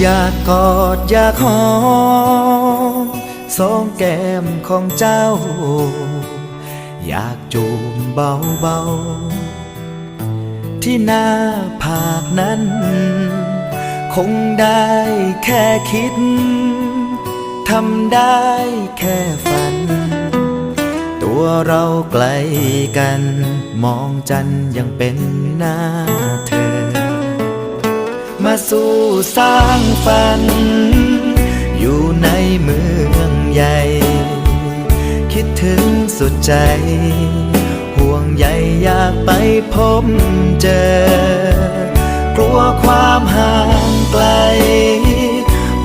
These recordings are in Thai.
อยากกอดอยากหอมสองแก้มของเจ้า อยากจูบเบาๆ ที่หน้าผากนั้น คงได้แค่คิด ทำได้แค่ฝัน ตัวเราไกลกัน มองจันยังเป็นหน้าเธอ สู้สร้างฝัน อยู่ในเมืองใหญ่ คิดถึงสุดใจ ห่วงใยอยากไปพบเจอ กลัวความห่างไกล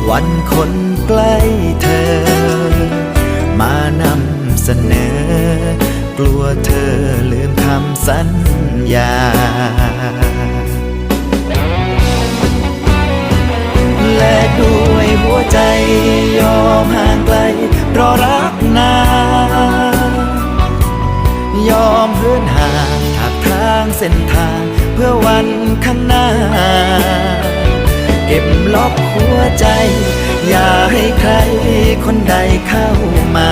วันคนใกล้เธอ มานำเสนอ กลัวเธอลืมคำสัญญา ยอมเหินห่างถักทางเส้นทาง เพื่อวันข้างหน้า เก็บล็อกหัวใจ อย่าให้ใครคนใดเข้ามา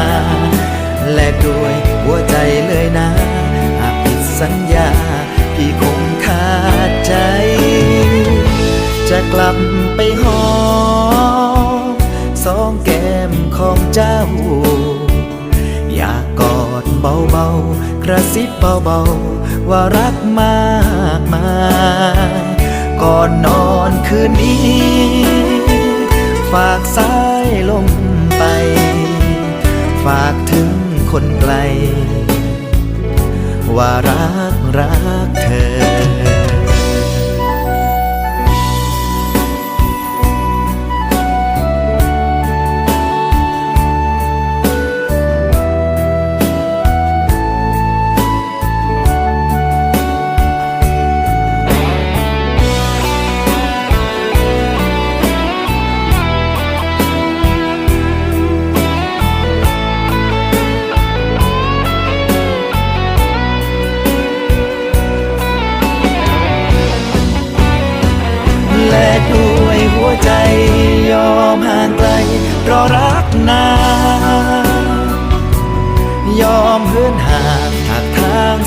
และด้วยหัวใจเลยนะ หากผิดสัญญา พี่คงขาดใจ จะกลับไปหอมสองแก้มของเจ้า เบาๆ กระซิบเบาๆ ว่ารักมากมายก่อนนอนคืนนี้ ฝากสายลมไป ฝากถึงคนไกล ว่ารักรักเธอ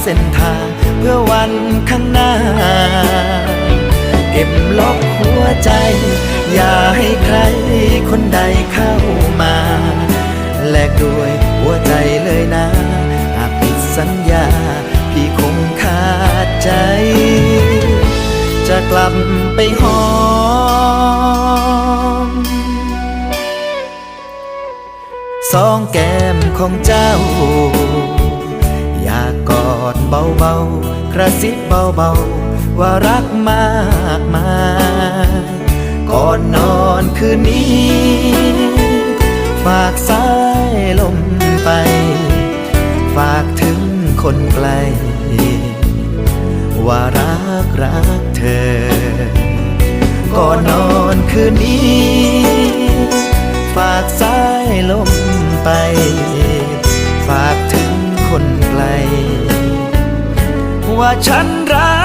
เส้นทางเพื่อวันข้างหน้า เก็บล็อกหัวใจ อย่าให้ใครคนใดเข้ามา แลกด้วยหัวใจเลยนะ หากผิดสัญญา พี่คงขาดใจ จะกลับไปหอมสองแก้มของเจ้า เบาๆ กระซิบเบาๆ ว่ารักมากมายก่อนนอนคืนนี้ ฝากสายลมไป ฝากถึงคนไกล ว่ารักรักเธอ ก่อนนอนคืนนี้ ฝากสายลมไป ว่าฉันรัก